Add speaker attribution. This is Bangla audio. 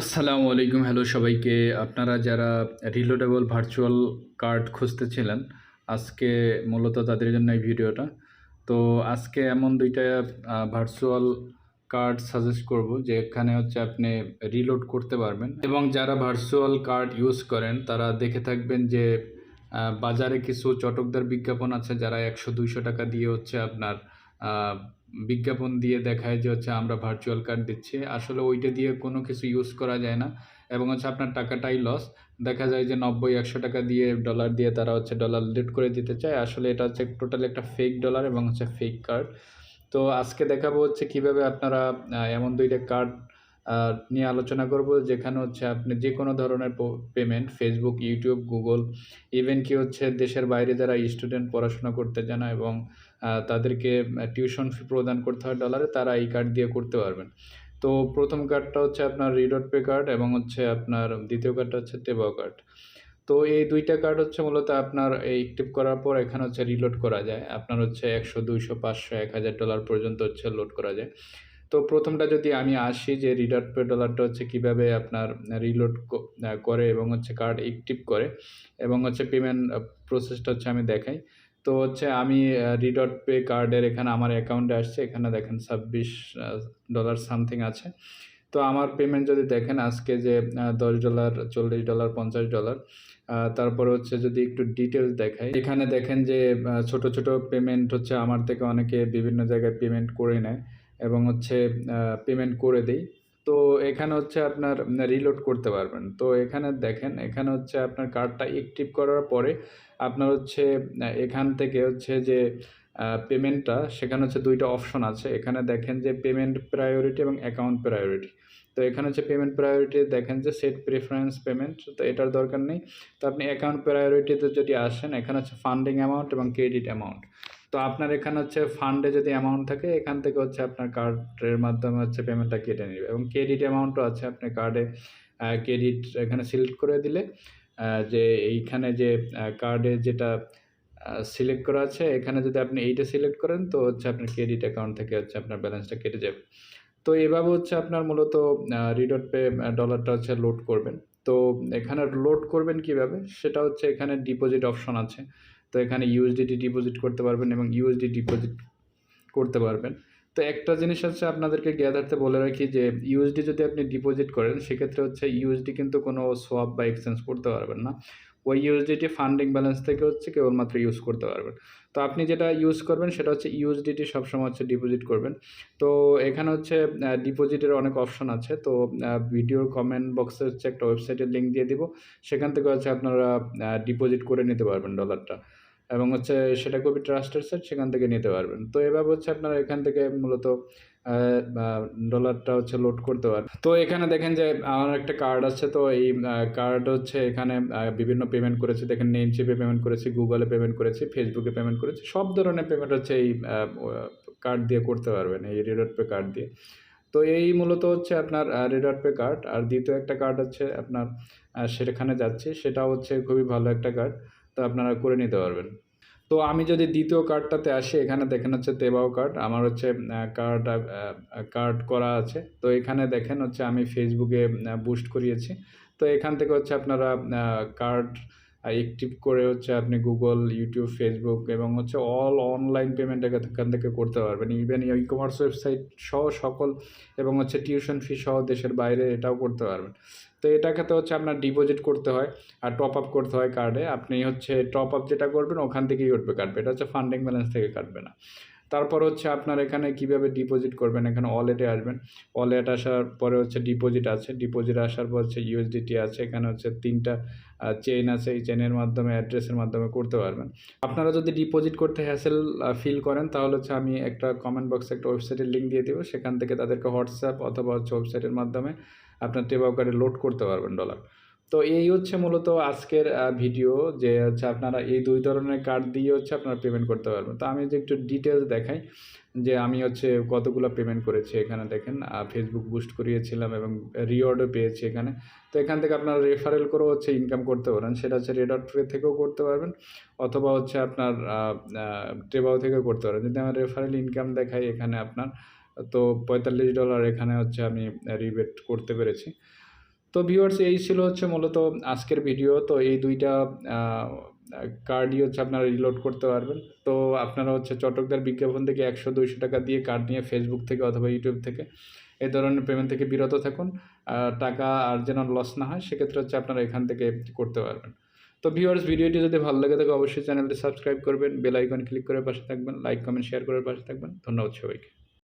Speaker 1: আসসালামু আলাইকুম। হ্যালো সবাইকে। আপনারা যারা রিলোডেবল ভার্চুয়াল কার্ড খুঁজতেছিলেন, আজকে মূলত তাদের জন্য এই ভিডিওটা। তো আজকে এমন দুইটা ভার্চুয়াল কার্ড সাজেস্ট করব যে এখানে হচ্ছে আপনি রিলোড করতে পারবেন। এবং যারা ভার্চুয়াল কার্ড ইউজ করেন, তারা দেখে থাকবেন যে বাজারে কিছু চটকদার বিজ্ঞাপন আছে, যারা একশো, দুইশো টাকা দিয়ে হচ্ছে আপনার বিজ্ঞাপন দিয়ে দেখায় যে হচ্ছে আমরা ভার্চুয়াল কার্ড দিচ্ছি। আসলে ওইটা দিয়ে কোনো কিছু ইউজ করা যায় না এবং হচ্ছে আপনার টাকাটাই লস দেখা যায় যে নব্বই, একশো টাকা দিয়ে ডলার দিয়ে তারা হচ্ছে ডলার লিড করে দিতে চায়। আসলে এটা হচ্ছে টোটালি একটা ফেক ডলার এবং হচ্ছে ফেক কার্ড তো আজকে দেখাবো হচ্ছে কীভাবে আপনারা এমন দুইটা কার্ড নিয়ে আলোচনা করব, যেখানে হচ্ছে আপনি যে কোনো ধরনের payment Facebook YouTube Google even কি হচ্ছে দেশের বাইরে যারা স্টুডেন্ট পড়াশোনা করতে জানা এবং তাদেরকে টিউশন ফি প্রদান করতে হয় ডলারে তারা এই কার্ড দিয়ে করতে পারবেন। তো প্রথম কার্ডটা হচ্ছে আপনার রিডট পে কার্ড এবং হচ্ছে আপনার দ্বিতীয় কার্ডটা হচ্ছে টেবাও কার্ড তো এই দুইটা কার্ড হচ্ছে মূলত আপনার এই অ্যাক্টিভ করার পর এখানে হচ্ছে রিলোড করা যায়। আপনার হচ্ছে একশো, দুইশো, পাঁচশো, এক হাজার ডলার পর্যন্ত হচ্ছে লোড করা যায়। তো প্রথমটা যদি আমি আসি যে রিডট পে ডলারটা হচ্ছে কীভাবে আপনার রিলোড করে এবং হচ্ছে কার্ড অ্যাক্টিভ করে এবং হচ্ছে পেমেন্ট প্রসেসটা হচ্ছে আমি দেখাই। তো হচ্ছে আমি রিডট পে কার্ডের এখানে আমার অ্যাকাউন্টে আসছে। এখানে দেখেন ছাব্বিশ ডলার সামথিং আছে। তো আমার পেমেন্ট যদি দেখেন আজকে যে দশ ডলার চল্লিশ ডলার পঞ্চাশ ডলার তারপরে হচ্ছে যদি একটু ডিটেলস দেখাই। এখানে দেখেন যে ছোট ছোট পেমেন্ট হচ্ছে আমার থেকে অনেকে বিভিন্ন জায়গায় পেমেন্ট করে নেয়। এবং হচ্ছে পেমেন্ট করে দেই। তো এখানে হচ্ছে আপনার রিলোড করতে পারবেন। তো এখানে দেখেন, এখানে হচ্ছে আপনার কার্ডটা অ্যাক্টিভ করার পরে আপনার হচ্ছে এখান থেকে হচ্ছে যে পেমেন্টটা সেখানে হচ্ছে দুইটা অপশন আছে। এখানে দেখেন যে পেমেন্ট প্রায়োরিটি এবং অ্যাকাউন্ট প্রায়োরিটি তো এখানে হচ্ছে পেমেন্ট প্রায়োরিটি দেখেন যে সেট প্রেফারেন্স পেমেন্ট তো এটার দরকার নেই। তো আপনি অ্যাকাউন্ট প্রায়োরিটিতে যদি আসেন, এখানে হচ্ছে ফান্ডিং অ্যামাউন্ট এবং ক্রেডিট অ্যামাউন্ট তো আপনার এখানে হচ্ছে ফান্ডে যদি অ্যামাউন্ট থাকে, এখান থেকে হচ্ছে আপনার কার্ডের মাধ্যমে হচ্ছে পেমেন্টটা কেটে নেবে এবং ক্রেডিট অ্যামাউন্টও আছে। আপনি কার্ডে ক্রেডিট এখানে সিলেক্ট করে দিলে যে এইখানে যে কার্ডে যেটা সিলেক্ট করা আছে, এখানে যদি আপনি এইটা সিলেক্ট করেন, তো হচ্ছে আপনার ক্রেডিট অ্যাকাউন্ট থেকে হচ্ছে আপনার ব্যালেন্সটা কেটে যাবে। তো এভাবে হচ্ছে আপনার মূলত রিডট পে ডলারটা হচ্ছে লোড করবেন। তো এখানে লোড করবেন কীভাবে? সেটা হচ্ছে এখানে ডিপোজিট অপশন আছে। তো এখানে ইউএসডিটি ডিপোজিট করতে পারবেন এবং ইউএসডি ডিপোজিট করতে পারবেন। তো একটা জিনিস হচ্ছে আপনাদেরকে জ্ঞাতার্থে বলে রাখি যে ইউএসডি যদি আপনি ডিপোজিট করেন, সেক্ষেত্রে হচ্ছে ইউএসডি কিন্তু কোনো সোয়াপ বা এক্সচেঞ্জ করতে পারবেন না। ওই ইউএসডিটি ফান্ডিং ব্যালেন্স থেকে হচ্ছে কেবলমাত্র ইউজ করতে পারবেন। তো আপনি যেটা ইউজ করবেন, সেটা হচ্ছে ইউএসডিটি সবসময় হচ্ছে ডিপোজিট করবেন। তো এখানে হচ্ছে ডিপোজিটের অনেক অপশন আছে। তো ভিডিওর কমেন্ট বক্সে হচ্ছে একটা ওয়েবসাইটের লিঙ্ক দিয়ে দিব। সেখান থেকে হচ্ছে আপনারা ডিপোজিট করে নিতে পারবেন ডলারটা এবং হচ্ছে সেটা খুবই ট্রাস্টেড সাইট সেখান থেকে নিতে পারবেন। তো এভাবে হচ্ছে আপনারা এখান থেকে মূলত ডলারটা হচ্ছে লোড করতে পারবেন। তো এখানে দেখেন যে আমার একটা কার্ড আছে, তো এই কার্ড হচ্ছে এখানে বিভিন্ন পেমেন্ট করেছি। দেখেন নেম চিপে পেমেন্ট করেছি গুগলে পেমেন্ট করেছি ফেসবুকে পেমেন্ট করেছি। সব ধরনের পেমেন্ট হচ্ছে এই কার্ড দিয়ে করতে পারবেন, এই রিডট পে কার্ড দিয়ে। তো এই মূলত হচ্ছে আপনার রিডট পে কার্ড আর দ্বিতীয় একটা কার্ড হচ্ছে আপনার সেখানে যাচ্ছি। সেটা হচ্ছে খুবই ভালো একটা কার্ড তো আপনারা করে নিতে পারবেন। তো আমি যদি দ্বিতীয় কার্ডটাতে আসি, এখানে দেখেন হচ্ছে তেবাও কার্ড আমার হচ্ছে কার্ড কার্ড করা আছে। তো এখানে দেখেন হচ্ছে আমি ফেসবুকে বুস্ট করিয়েছি। তো এখান থেকে হচ্ছে আপনারা কার্ড অ্যাক্টিভ করে হচ্ছে আপনি গুগল ইউটিউব ফেসবুক এবং হচ্ছে অল অনলাইন পেমেন্ট এখান থেকে করতে পারবেন। ইভেন ই কমার্স ওয়েবসাইট সহ সকল এবং হচ্ছে টিউশন ফি সহ দেশের বাইরে এটাও করতে পারবেন। তো এটাকে তো হচ্ছে আপনার ডিপোজিট করতে হয় আর টপ আপ করতে হয় কার্ডে আপনি হচ্ছে টপ আপ যেটা করবেন ওখান থেকেই উঠবে কাটবে এটা হচ্ছে ফান্ডিং ব্যালেন্স থেকে কাটবে না। তারপর হচ্ছে আপনার এখানে কীভাবে ডিপোজিট করবেন? এখানে ওয়ালেটে আসবেন। ওয়ালেট আসার পরে হচ্ছে ডিপোজিট আছে। ডিপোজিট আসার পর হচ্ছে ইউএসডিটি আছে। এখানে হচ্ছে তিনটা চেইন আছে। এই চেনের মাধ্যমে অ্যাড্রেসের মাধ্যমে করতে পারবেন। আপনারা যদি ডিপোজিট করতে হ্যাসেল ফিল করেন, তাহলে হচ্ছে আমি একটা কমেন্ট বক্সে একটা ওয়েবসাইটের লিঙ্ক দিয়ে দেবো। সেখান থেকে তাদেরকে হোয়াটসঅ্যাপ অথবা হচ্ছে ওয়েবসাইটের মাধ্যমে আপনার টেবাও কার্ডে লোড করতে পারবেন ডলার তো এই হচ্ছে মূলত আজকের ভিডিও যে হচ্ছে আপনারা এই দুই ধরনের কার্ড দিয়ে হচ্ছে আপনারা পেমেন্ট করতে পারবেন। তো আমি যদি একটু ডিটেলস দেখাই, যে আমি হচ্ছে কতগুলো পেমেন্ট করেছি এখানে দেখেন ফেসবুক বুস্ট করিয়েছিলাম এবং রিওয়ার্ডও পেয়েছি এখানে। তো এখান থেকে আপনারা রেফারেল করেও হচ্ছে ইনকাম করতে পারেন। সেটা হচ্ছে রেডট পে থেকেও করতে পারবেন অথবা হচ্ছে আপনার টেবাও থেকেও করতে পারবেন যদি আমার রেফারেল ইনকাম দেখাই এখানে আপনার, তো পঁয়তাল্লিশ ডলার এখানে হচ্ছে আমি রিবেট করতে পেরেছি। তো ভিউয়ার্স এই ছিল হচ্ছে মূলত আজকের ভিডিও তো এই দুইটা কার্ডই হচ্ছে আপনারা রিলোড করতে পারবেন। তো আপনারা হচ্ছে চটকদার বিজ্ঞাপন থেকে একশো দুইশো টাকা দিয়ে কার্ড নিয়ে ফেসবুক থেকে অথবা ইউটিউব থেকে এই ধরনের পেমেন্ট থেকে বিরত থাকুন। টাকা আর যেন লস না হয়, সেক্ষেত্রে হচ্ছে আপনারা এখান থেকে করতে পারবেন। তো ভিউয়ার্স ভিডিওটি যদি ভালো লাগে থাকে, অবশ্যই চ্যানেলটি সাবস্ক্রাইব করবেন। বেল আইকন ক্লিক করে পাশে থাকবেন। লাইক কমেন্ট শেয়ার করে পাশে থাকবেন। ধন্যবাদ সবাইকে।